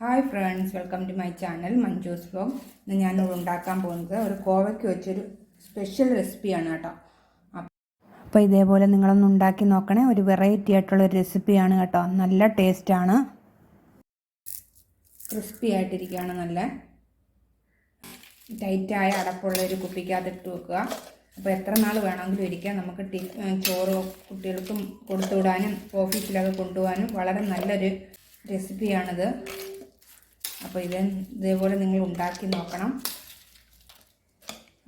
Hi friends welcome to my channel Manju's vlog ഇന്ന് ഞാൻ ഉണ്ടാക്കാൻ പോകുന്നത് ഒരു കോവയ്ക്ക് വെച്ചൊരു സ്പെഷ്യൽ റെസിപ്പിയാണ് കേട്ടോ. അപ്പോൾ ഇതേപോലെ നിങ്ങളൊന്ന് ഉണ്ടാക്കി നോക്കണേ. ഒരു വെറൈറ്റി ആയിട്ടുള്ള ഒരു റെസിപ്പിയാണ് കേട്ടോ. നല്ല ടേസ്റ്റാണ് ക്രിസ്പി ആയിട്ടിരിക്കുകയാണ് നല്ല. ടൈറ്റായ അടപ്പുള്ള ഒരു കുപ്പിക്കകത്ത് ഇട്ട് വെക്കുക. അപ്പോൾ എത്ര നാൾ വേണമെങ്കിലും ഇരിക്കാം. നമുക്ക് ടി ചോറ് കുട്ടികൾക്കും കൊടുത്തു വിടാനും ഓഫീസിലൊക്കെ കൊണ്ടുപോകാനും വളരെ നല്ലൊരു റെസിപ്പിയാണിത് അപ്പോൾ ഇത് ഇതേപോലെ നിങ്ങൾ ഉണ്ടാക്കി നോക്കണം.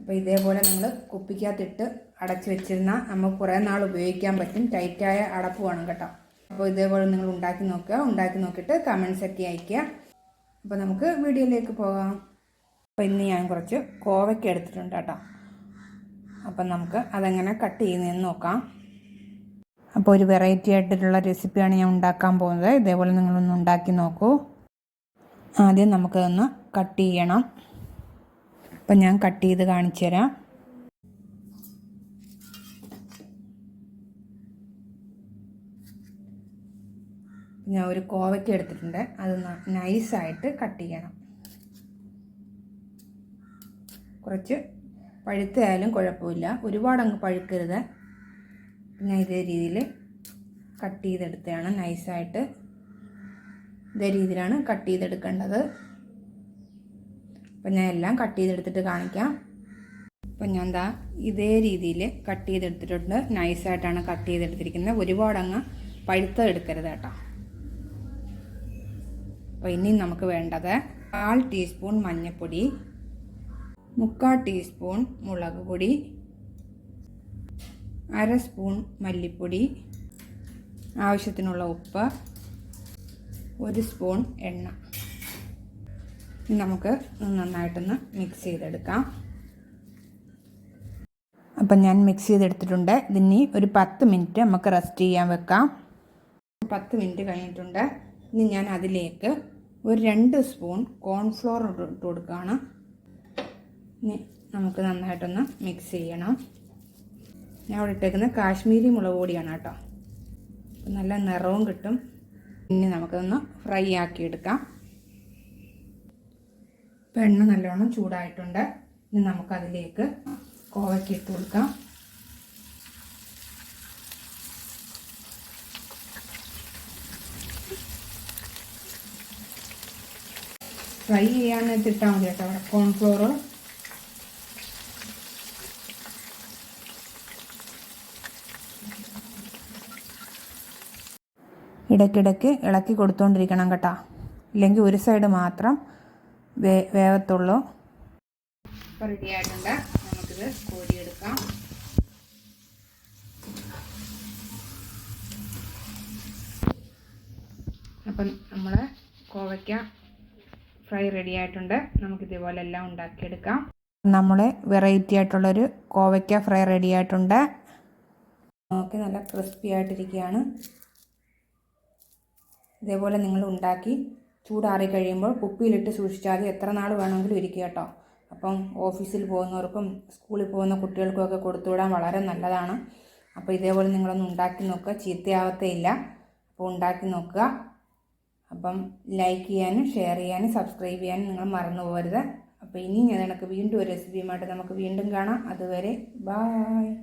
അപ്പോൾ ഇതേപോലെ നിങ്ങൾ കുപ്പിക്കകത്തിട്ട് അടച്ച് വെച്ചിരുന്നാൽ നമുക്ക് കുറേ നാൾ ഉപയോഗിക്കാൻ പറ്റും. ടൈറ്റായ അടപ്പ് വേണം കേട്ടോ. അപ്പോൾ ഇതേപോലെ നിങ്ങൾ ഉണ്ടാക്കി നോക്കുക. ഉണ്ടാക്കി നോക്കിയിട്ട് കമൻസ് ഒക്കെ അയയ്ക്കുക. അപ്പോൾ നമുക്ക് വീഡിയോയിലേക്ക് പോകാം. അപ്പോൾ ഇന്ന് ഞാൻ കുറച്ച് കോവയ്ക്ക് എടുത്തിട്ടുണ്ട് കേട്ടോ. അപ്പം നമുക്ക് അതെങ്ങനെ കട്ട് ചെയ്യുന്നതെന്ന് നോക്കാം. അപ്പോൾ ഒരു വെറൈറ്റി ആയിട്ടുള്ള റെസിപ്പിയാണ് ഞാൻ ഉണ്ടാക്കാൻ പോകുന്നത്. ഇതേപോലെ നിങ്ങളൊന്ന് ഉണ്ടാക്കി നോക്കൂ. ആദ്യം നമുക്കതൊന്ന് കട്ട് ചെയ്യണം. അപ്പം ഞാൻ കട്ട് ചെയ്ത് കാണിച്ചു തരാം. ഞാൻ ഒരു കോവയ്ക്ക് എടുത്തിട്ടുണ്ട്. അത് നൈസായിട്ട് കട്ട് ചെയ്യണം. കുറച്ച് പഴുത്തായാലും കുഴപ്പമില്ല. ഒരുപാട് അങ്ങ് പഴുക്കരുത്. ഞാൻ ഇതേ രീതിയിൽ കട്ട് ചെയ്തെടുത്തതാണ്. നൈസായിട്ട് ഇതേ രീതിയിലാണ് കട്ട് ചെയ്തെടുക്കേണ്ടത്. അപ്പം ഞാൻ എല്ലാം കട്ട് ചെയ്തെടുത്തിട്ട് കാണിക്കാം. അപ്പം ഞാൻ എന്താ ഇതേ രീതിയിൽ കട്ട് ചെയ്തെടുത്തിട്ടുണ്ട്. നൈസായിട്ടാണ് കട്ട് ചെയ്തെടുത്തിരിക്കുന്നത്. ഒരുപാട് അങ്ങ് പഴുത്തെടുക്കരുത് കേട്ടോ. അപ്പോൾ ഇനി നമുക്ക് വേണ്ടത് കാൽ ടീസ്പൂൺ മഞ്ഞൾപ്പൊടി മുക്കാൽ ടീസ്പൂൺ മുളക് പൊടി അര സ്പൂൺ മല്ലിപ്പൊടി ആവശ്യത്തിനുള്ള ഉപ്പ് ഒരു സ്പൂൺ എണ്ണ. നമുക്ക് നന്നായിട്ടൊന്ന് മിക്സ് ചെയ്തെടുക്കാം. അപ്പം ഞാൻ മിക്സ് ചെയ്തെടുത്തിട്ടുണ്ട്. ഇതിനി ഒരു പത്ത് മിനിറ്റ് നമുക്ക് റെസ്റ്റ് ചെയ്യാൻ വെക്കാം. പത്ത് മിനിറ്റ് കഴിഞ്ഞിട്ടുണ്ട്. ഇനി ഞാൻ അതിലേക്ക് ഒരു രണ്ട് സ്പൂൺ കോൺഫ്ലോർ ഇട്ട് കൊടുക്കുകയാണ്. ഇനി നമുക്ക് നന്നായിട്ടൊന്ന് മിക്സ് ചെയ്യണം. ഞാൻ ഇവിടെ ഇട്ടേക്കുന്നത് കാശ്മീരി മുളക് പൊടിയാണ് കേട്ടോ. നല്ല നിറവും കിട്ടും. ഇനി നമുക്കൊന്ന് ഫ്രൈ ആക്കി എടുക്കാം ഇപ്പം എണ്ണ നല്ലോണം ചൂടായിട്ടുണ്ട്. ഇനി നമുക്കതിലേക്ക് കോവയ്ക്ക് ഇട്ട് കൊടുക്കാം. ഫ്രൈ ചെയ്യാനായിട്ട് ഇട്ടാൽ മതി കേട്ടോ. കോൺഫ്ലോർ ഇടയ്ക്കിടയ്ക്ക് ഇളക്കി കൊടുത്തുകൊണ്ടിരിക്കണം കേട്ടോ. ഇല്ലെങ്കിൽ ഒരു സൈഡ് മാത്രം വേ വേവത്തുള്ളൂ. ഇപ്പോൾ റെഡി ആയിട്ടുണ്ട്. നമുക്കിത് കോരിയെടുക്കാം. അപ്പം നമ്മൾ കോവയ്ക്ക ഫ്രൈ റെഡി ആയിട്ടുണ്ട്. നമുക്ക് ഇതേപോലെ എല്ലാം ഉണ്ടാക്കിയെടുക്കാം. നമ്മുടെ വെറൈറ്റി ആയിട്ടുള്ളൊരു കോവയ്ക്ക ഫ്രൈ റെഡി ആയിട്ടുണ്ട്. നോക്കി നല്ല ക്രിസ്പി ആയിട്ടിരിക്കുകയാണ്. ഇതേപോലെ നിങ്ങൾ ഉണ്ടാക്കി ചൂടാറി കഴിയുമ്പോൾ കുപ്പിയിലിട്ട് സൂക്ഷിച്ചാൽ എത്ര നാൾ വേണമെങ്കിലും ഇരിക്കുക കേട്ടോ. അപ്പം ഓഫീസിൽ പോകുന്നവർക്കും സ്കൂളിൽ പോകുന്ന കുട്ടികൾക്കുമൊക്കെ കൊടുത്തുവിടാൻ വളരെ നല്ലതാണ്. അപ്പോൾ ഇതേപോലെ നിങ്ങളൊന്ന് ഉണ്ടാക്കി നോക്കുക. ചീത്തയാവത്തേ ഇല്ല. അപ്പോൾ ഉണ്ടാക്കി നോക്കുക. അപ്പം ലൈക്ക് ചെയ്യാനും ഷെയർ ചെയ്യാനും സബ്സ്ക്രൈബ് ചെയ്യാനും നിങ്ങൾ മറന്നു പോകരുത്. അപ്പോൾ ഇനി ഞാൻ വീണ്ടും ഒരു റെസിപ്പിയുമായിട്ട് നമുക്ക് വീണ്ടും കാണാം. അതുവരെ ബായ്.